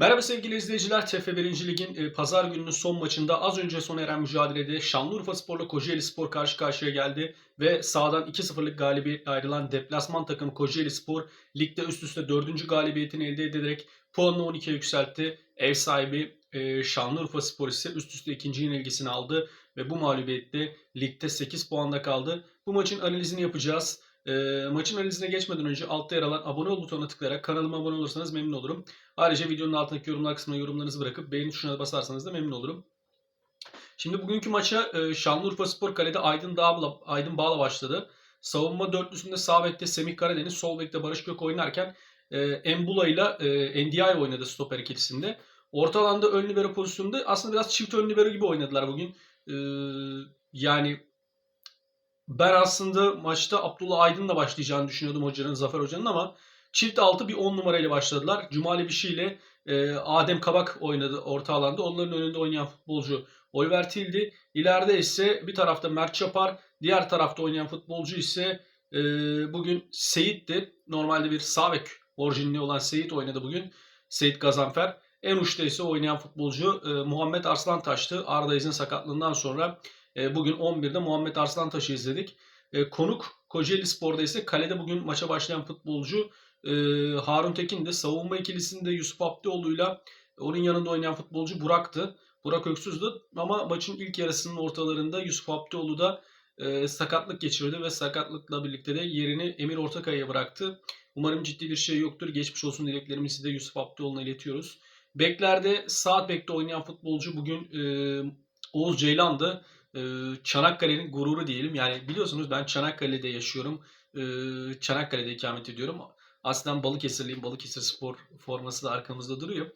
Merhaba sevgili izleyiciler. TF 1. Lig'in e, pazar gününün son maçında az önce sona eren mücadelede Şanlıurfa Spor'la Kocaeli Spor karşı karşıya geldi ve sağdan 2-0'lık galibiyet ayrılan deplasman takımı Kocaeli Spor ligde üst üste 4. galibiyetini elde ederek puanını 12'ye yükseltti. Ev sahibi e, Şanlıurfa Spor ise üst üste ikinci yenilgisini aldı ve bu mağlubiyette ligde 8 puanda kaldı. Bu maçın analizini yapacağız. E, maçın analizine geçmeden önce altta yer alan abone ol butonuna tıklayarak kanalıma abone olursanız memnun olurum. Ayrıca videonun altındaki yorumlar kısmına yorumlarınızı bırakıp beğeni tuşuna basarsanız da memnun olurum. Şimdi bugünkü maça e, Şanlıurfa Spor Kale'de Aydın, Dağla, Aydın Bağla başladı. Savunma dörtlüsünde sağ bekte Semih Karadeniz, sol bekte Barış Gök oynarken e, Embula ile e, Ndiaye oynadı stoper ikilisinde. Orta alanda ön libero pozisyonunda aslında biraz çift ön libero gibi oynadılar bugün. Yani ben aslında maçta Abdullah Aydın'la başlayacağını düşünüyordum hocanın, Zafer Hoca'nın ama çift altı bir 10 numarayla başladılar. Cumali Bişi ile e, Adem Kabak oynadı orta alanda. Onların önünde oynayan futbolcu Oliver Tildi. İleride ise bir tarafta Mert Çapar, diğer tarafta oynayan futbolcu ise e, bugün Seyit'ti. Normalde bir sağ bek orijinli olan Seyit oynadı bugün. Seyit Gazanfer. En uçta ise oynayan futbolcu e, Muhammed Arslantaş'tı. Arda İz'in sakatlığından sonra e, bugün 11'de Muhammed Arslantaş'ı izledik. E, konuk Kocaeli Spor'da ise kalede bugün maça başlayan futbolcu e, Harun Tekin de savunma ikilisinde Yusuf Abdioğlu'yla onun yanında oynayan futbolcu Burak'tı. Burak Öksüz'dü ama maçın ilk yarısının ortalarında Yusuf Abdioğlu da e, sakatlık geçirdi ve sakatlıkla birlikte de yerini Emir Ortakaya'ya bıraktı. Umarım ciddi bir şey yoktur. Geçmiş olsun dileklerimizi de Yusuf Abdioğlu'na iletiyoruz. Beklerde sağ bekte oynayan futbolcu bugün e, Oğuz Ceylan'dı. E, Çanakkale'nin gururu diyelim. Yani biliyorsunuz ben Çanakkale'de yaşıyorum. E, Çanakkale'de ikamet ediyorum. Aslen Balıkesirliyim. Balıkesir spor forması da arkamızda duruyor.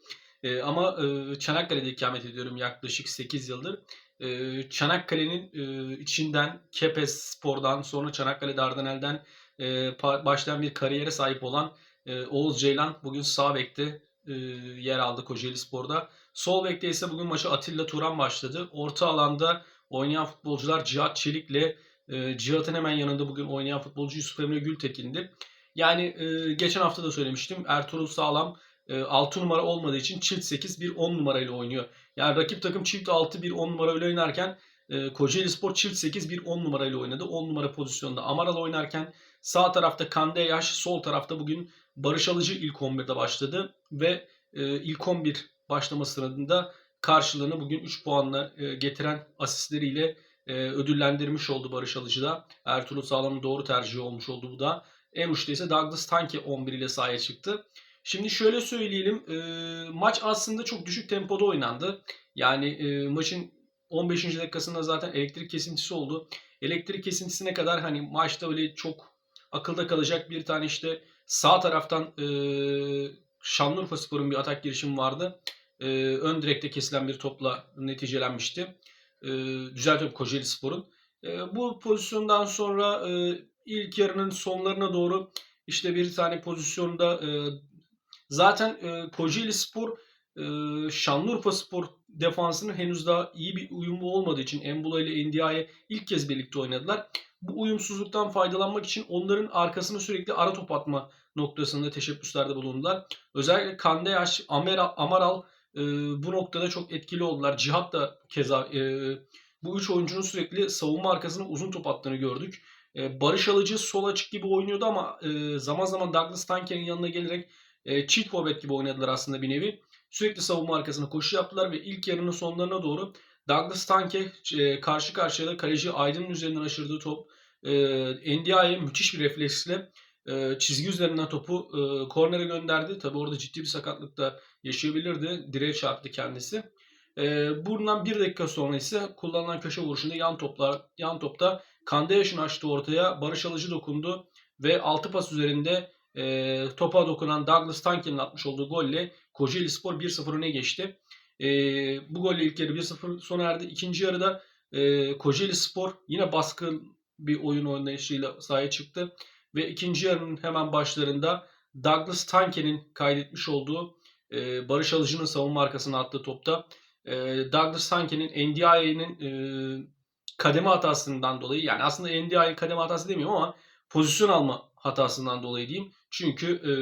E, ama e, Çanakkale'de ikamet ediyorum yaklaşık 8 yıldır. E, Çanakkale'nin e, içinden Kepes Spor'dan sonra Çanakkale Dardanel'den e, başlayan bir kariyere sahip olan e, Oğuz Ceylan bugün sağ bekte e, yer aldı Kocaeli Spor'da. Sol bekte ise bugün maçı Atilla Turan başladı. Orta alanda oynayan futbolcular Cihat Çelik'le e, Cihat'ın hemen yanında bugün oynayan futbolcu Yusuf Emre Gültekin'di. Yani e, geçen hafta da söylemiştim. Ertuğrul Sağlam e, 6 numara olmadığı için çift 8 bir 10 numarayla oynuyor. Yani rakip takım çift 6 bir 10 numarayla oynarken e, Kocaeli Spor çift 8 bir 10 numarayla oynadı. 10 numara pozisyonda Amaral oynarken sağ tarafta Kande Yaş, sol tarafta bugün Barış Alıcı ilk 11'de başladı ve e, ilk 11 başlama sırasında karşılığını bugün 3 puanla e, getiren asistleriyle e, ödüllendirmiş oldu Barış Alıcı da. Ertuğrul Sağlam'ın doğru tercihi olmuş oldu bu da. En uçta ise Douglas Tanke 11 ile sahaya çıktı. Şimdi şöyle söyleyelim. E, maç aslında çok düşük tempoda oynandı. Yani e, maçın 15. dakikasında zaten elektrik kesintisi oldu. Elektrik kesintisine kadar hani maçta öyle çok akılda kalacak bir tane işte sağ taraftan e, Şanlıurfa Spor'un bir atak girişimi vardı. E, ön direkte kesilen bir topla neticelenmişti. E, düzeltiyorum Kocaeli Spor'un. E, bu pozisyondan sonra e, ilk yarının sonlarına doğru işte bir tane pozisyonda e, zaten e, Kocaeli Spor e, Şanlıurfa Spor defansının henüz daha iyi bir uyumu olmadığı için Embula ile Ndiaye ilk kez birlikte oynadılar. Bu uyumsuzluktan faydalanmak için onların arkasını sürekli ara top atma noktasında teşebbüslerde bulundular. Özellikle Kandeyaş, Amaral, e, bu noktada çok etkili oldular. Cihat da keza e, bu üç oyuncunun sürekli savunma arkasına uzun top attığını gördük. E, Barış Alıcı sol açık gibi oynuyordu ama e, zaman zaman Douglas Tanker'in yanına gelerek e, cheat forvet gibi oynadılar aslında bir nevi. Sürekli savunma arkasına koşu yaptılar ve ilk yarının sonlarına doğru Douglas Tanke e, karşı karşıya da kaleci Aydın'ın üzerinden aşırdığı top e, Ndiaye müthiş bir refleksle çizgi üzerinden topu kornere gönderdi. Tabi orada ciddi bir sakatlık da yaşayabilirdi. Direğe çarptı kendisi. E, bundan bir dakika sonra ise kullanılan köşe vuruşunda yan toplar yan topta Kandeyaş'ın açtığı ortaya Barış Alıcı dokundu ve 6 pas üzerinde e, topa dokunan Douglas Tankin'in atmış olduğu golle Kocaeli Spor 1-0 öne geçti. E, bu golle ilk yarı 1-0 sona erdi. İkinci yarıda e, Kocaeli Spor yine baskın bir oyun oynayışıyla sahaya çıktı. Ve ikinci yarının hemen başlarında Douglas Tanke'nin kaydetmiş olduğu e, Barış Alıcı'nın savunma arkasına attığı topta e, Douglas Tanke'nin Ndiaye'nin e, kademe hatasından dolayı yani aslında Ndiaye kademe hatası demiyorum ama pozisyon alma hatasından dolayı diyeyim. Çünkü e,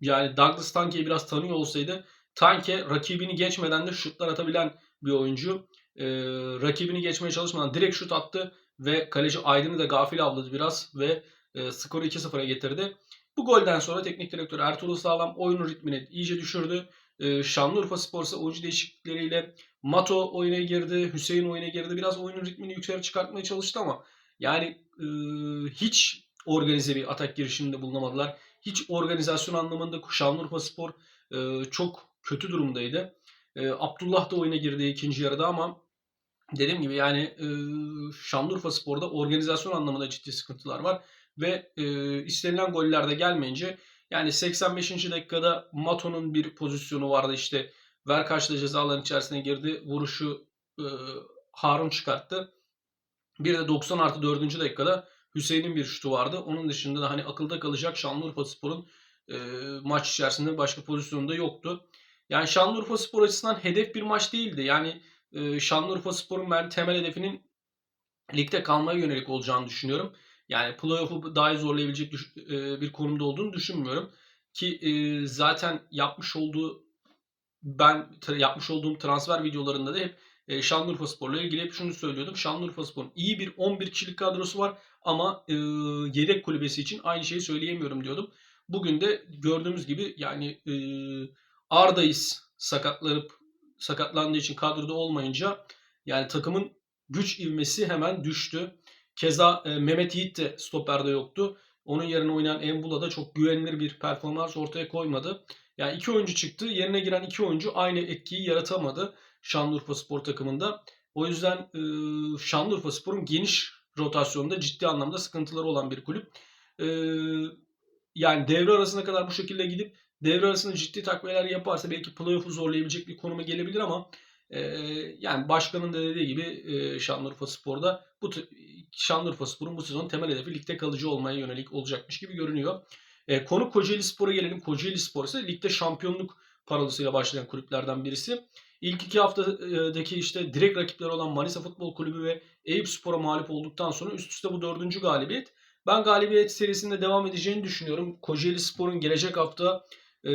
yani Douglas Tanke'yi biraz tanıyor olsaydı Tanke rakibini geçmeden de şutlar atabilen bir oyuncu. Ee, rakibini geçmeye çalışmadan direkt şut attı ve kaleci Aydın'ı da gafil avladı biraz ve e, skoru 2-0'a getirdi. Bu golden sonra teknik direktör Ertuğrul Sağlam oyunun ritmini iyice düşürdü. Ee, Şanlıurfa Spor ise oyuncu değişiklikleriyle Mato oyuna girdi, Hüseyin oyuna girdi. Biraz oyunun ritmini yukarı çıkartmaya çalıştı ama yani e, hiç organize bir atak girişiminde bulunamadılar. Hiç organizasyon anlamında Şanlıurfa Spor e, çok kötü durumdaydı. E, Abdullah da oyuna girdi ikinci yarıda ama dediğim gibi yani e, Şanlıurfa Spor'da organizasyon anlamında ciddi sıkıntılar var ve e, istenilen goller de gelmeyince yani 85. dakikada Mato'nun bir pozisyonu vardı işte Verkaç da ceza alanı içerisine girdi. Vuruşu e, Harun çıkarttı. Bir de 90 artı 4. dakikada Hüseyin'in bir şutu vardı. Onun dışında da hani akılda kalacak Şanlıurfa Spor'un e, maç içerisinde başka pozisyonunda yoktu. Yani Şanlıurfa Spor açısından hedef bir maç değildi. Yani e, Şanlıurfa Spor'un ben temel hedefinin ligde kalmaya yönelik olacağını düşünüyorum. Yani playoff'u dahi zorlayabilecek e, bir konumda olduğunu düşünmüyorum. Ki e, zaten yapmış olduğu ben yapmış olduğum transfer videolarında da hep e, Şanlıurfa Spor'la ilgili hep şunu söylüyordum. Şanlıurfa Spor'un iyi bir 11 kişilik kadrosu var ama e, yedek kulübesi için aynı şeyi söyleyemiyorum diyordum. Bugün de gördüğümüz gibi yani e, Arda'yız sakatlanıp sakatlandığı için kadroda olmayınca yani takımın güç ivmesi hemen düştü. Keza e, Mehmet Yiğit de stoperde yoktu. Onun yerine oynayan Embula da çok güvenilir bir performans ortaya koymadı. Yani iki oyuncu çıktı. Yerine giren iki oyuncu aynı etkiyi yaratamadı Şanlıurfa Spor takımında. O yüzden e, Şanlıurfa Spor'un geniş rotasyonda ciddi anlamda sıkıntıları olan bir kulüp. E, yani devre arasına kadar bu şekilde gidip devre arasında ciddi takviyeler yaparsa belki playoff'u zorlayabilecek bir konuma gelebilir ama e, yani başkanın da dediği gibi e, Şanlıurfa Spor'da bu t- Şanlıurfa Spor'un bu sezon temel hedefi ligde kalıcı olmaya yönelik olacakmış gibi görünüyor. E, konu Kocaeli Spor'a gelelim. Kocaeli Spor ise ligde şampiyonluk paralısıyla başlayan kulüplerden birisi. İlk iki haftadaki işte direkt rakipleri olan Manisa Futbol Kulübü ve Eyüp Spor'a mağlup olduktan sonra üst üste bu dördüncü galibiyet. Ben galibiyet serisinde devam edeceğini düşünüyorum. Kocaeli Spor'un gelecek hafta e,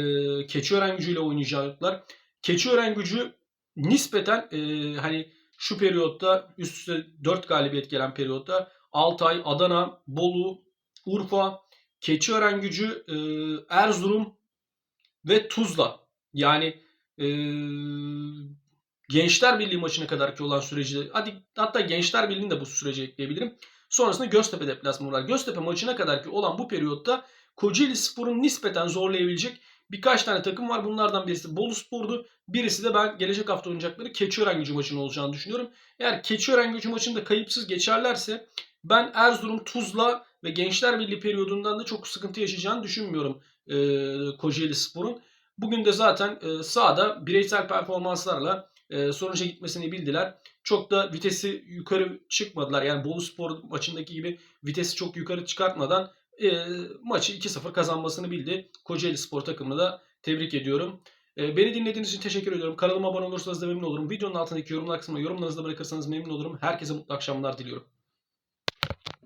Keçiören gücüyle oynayacaklar. Keçiören gücü nispeten e, hani şu periyotta üst üste 4 galibiyet gelen periyotta Altay, Adana, Bolu, Urfa, Keçiören gücü, e, Erzurum ve Tuzla. Yani e, Gençler Birliği maçına kadarki olan süreci de, hadi hatta Gençler Birliği'ni de bu sürece ekleyebilirim. Sonrasında Göztepe deplasmanı var. Göztepe maçına kadarki olan bu periyotta Kocaeli Spor'un nispeten zorlayabilecek birkaç tane takım var. Bunlardan birisi Bolu Spor'du. Birisi de ben gelecek hafta oynayacakları Keçiören gücü maçının olacağını düşünüyorum. Eğer Keçiören gücü maçında kayıpsız geçerlerse ben Erzurum, Tuzla ve Gençler Birliği periyodundan da çok sıkıntı yaşayacağını düşünmüyorum e, Kocaeli Spor'un. Bugün de zaten e, sahada bireysel performanslarla e, sonuca gitmesini bildiler. Çok da vitesi yukarı çıkmadılar. Yani Bolu Spor maçındaki gibi vitesi çok yukarı çıkartmadan e, maçı 2-0 kazanmasını bildi. Kocaeli Spor takımını da tebrik ediyorum. E, beni dinlediğiniz için teşekkür ediyorum. Kanalıma abone olursanız da memnun olurum. Videonun altındaki yorumlar kısmına yorumlarınızı da bırakırsanız memnun olurum. Herkese mutlu akşamlar diliyorum.